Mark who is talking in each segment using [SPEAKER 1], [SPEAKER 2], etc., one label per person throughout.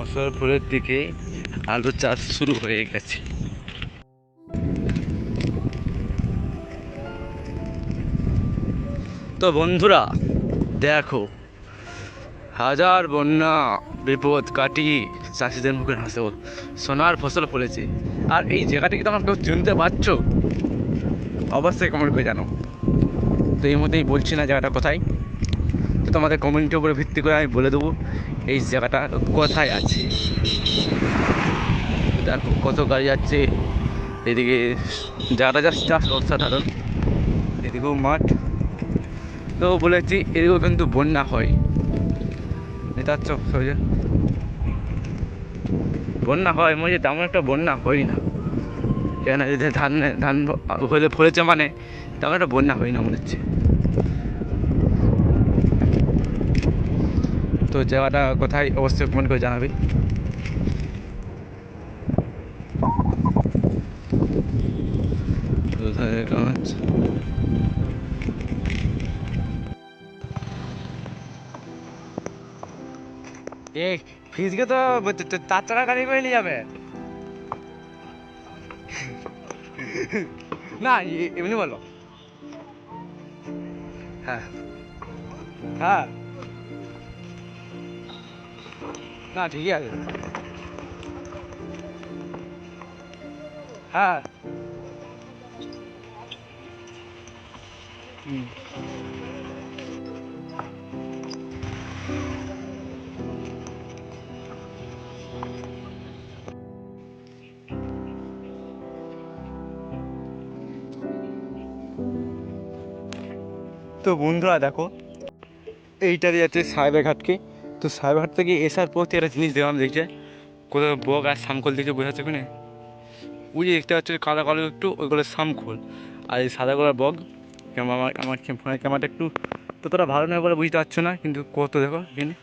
[SPEAKER 1] ফসল ফুলের দিকে আলু চাষ শুরু হয়ে গেছে। তো বন্ধুরা, দেখো, হাজার বন্যা বিপদ কাটিয়ে চাষিদের মুখে হাসে সোনার ফসল ফলেছে। আর এই জায়গাটিকে তোমার কেউ চিনতে পারছ? অবশ্যই কমেন্ট করে জানো তো এই মধ্যেই বলছি না জায়গাটা কোথায়। তো তোমাদের কমেন্টের উপরে ভিত্তি করে আমি বলে দেবো এই জায়গাটা কোথায় আছে। দেখো কত গাড়ি যাচ্ছে। এদিকে জায়গাটা জাস্ট জাস্ট অসাধারণ। এদিকেও মাঠ। তো বলেছি এদিকেও কিন্তু বন্যা হয়। এটা হচ্ছে সোজা। বন্যা হয় মনে তেমন একটা বন্যা হয় না। কেন যদি ধান ধান হলে ফলেছে মানে তেমন একটা বন্যা হয় না মনে হচ্ছে। তো জায়গাটা কোথায় অবশ্যই কমেন্ট করে জানাবে। কোথায় এ ফিজকে তো চার টাকা গাড়ি করে নিয়ে যাবে। না এমনি বলো। হ্যাঁ। হ্যাঁ। না ঠিকই আছে। হ্যাঁ। তো বন্ধুরা দেখো এইটা দিয়ে যাচ্ছে সাহেবেরঘাটকে তো সাইবার থেকে এসার পথে একটা জিনিস দেখলাম, দেখছে? কোথাও বক আর সামকল দিকে বোঝা যাচ্ছে কিনে ওই যে দেখতে পাচ্ছ কালো কালো একটু ওইগুলো সামখোল। আর এই সাদা কালার ক্যামেরা, আমার আমার ফোনের ক্যামেরাটা একটু ততটা ভালো নয় বলে বুঝতে পারছ না, কিন্তু কত দেখো এখানে।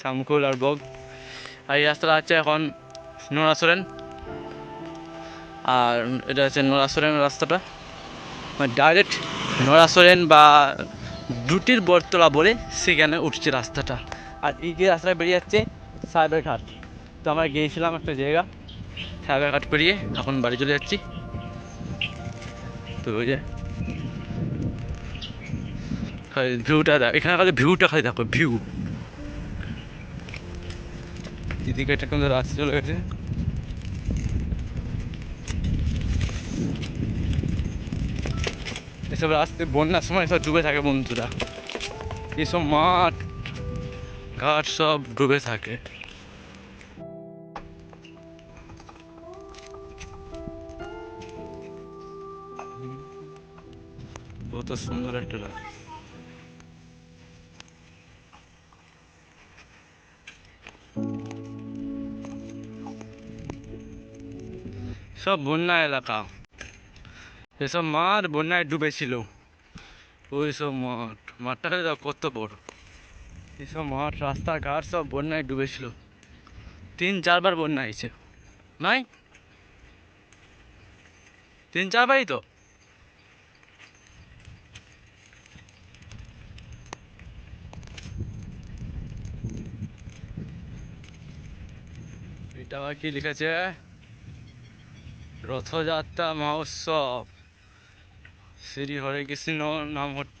[SPEAKER 1] সামখোল আর বক। আর এই রাস্তাটা হচ্ছে এখন নোরাসরেন আর এটা হচ্ছে নোরাসরেন রাস্তাটা। মানে ডাইরেক্ট নড়াসরেন বা দুটির বটতলা বলে সেখানে উঠছে রাস্তাটা। আর এই যে রাস্তাটা বেরিয়ে যাচ্ছে সাইবার ঘাট তো আমরা গিয়েছিলাম একটা জায়গা সাইবার ঘাট পেরিয়ে এখন বাড়ি চলে যাচ্ছি। তো ওই যে ভিউটা দেখ, এখানে খালি ভিউটা খালি দেখো ভিউ এদিকে একটা কিন্তু রাস্তা চলে গেছে। এসব রাস্তায় বন্যার সময় সব ডুবে থাকে বন্ধুরা। এসব মাঠ, ঘাট সব ডুবে থাকে। কত সুন্দর একটা রাস্তা সব বন্যা এলাকা। এসব মাঠ বন্যায় ডুবেছিল। ওই সব মাঠ মাঠটা কত বড়। এসব মাঠ, রাস্তাঘাট সব বন্যায় ডুবেছিল। তিন, চারবার বন্যা হয়েছে। নাই? তিন, চারবারই তো? এটা কি লিখেছে? রথযাত্রা মহোৎসব। শ্রী হয়ে গেছিল নাম হট্ট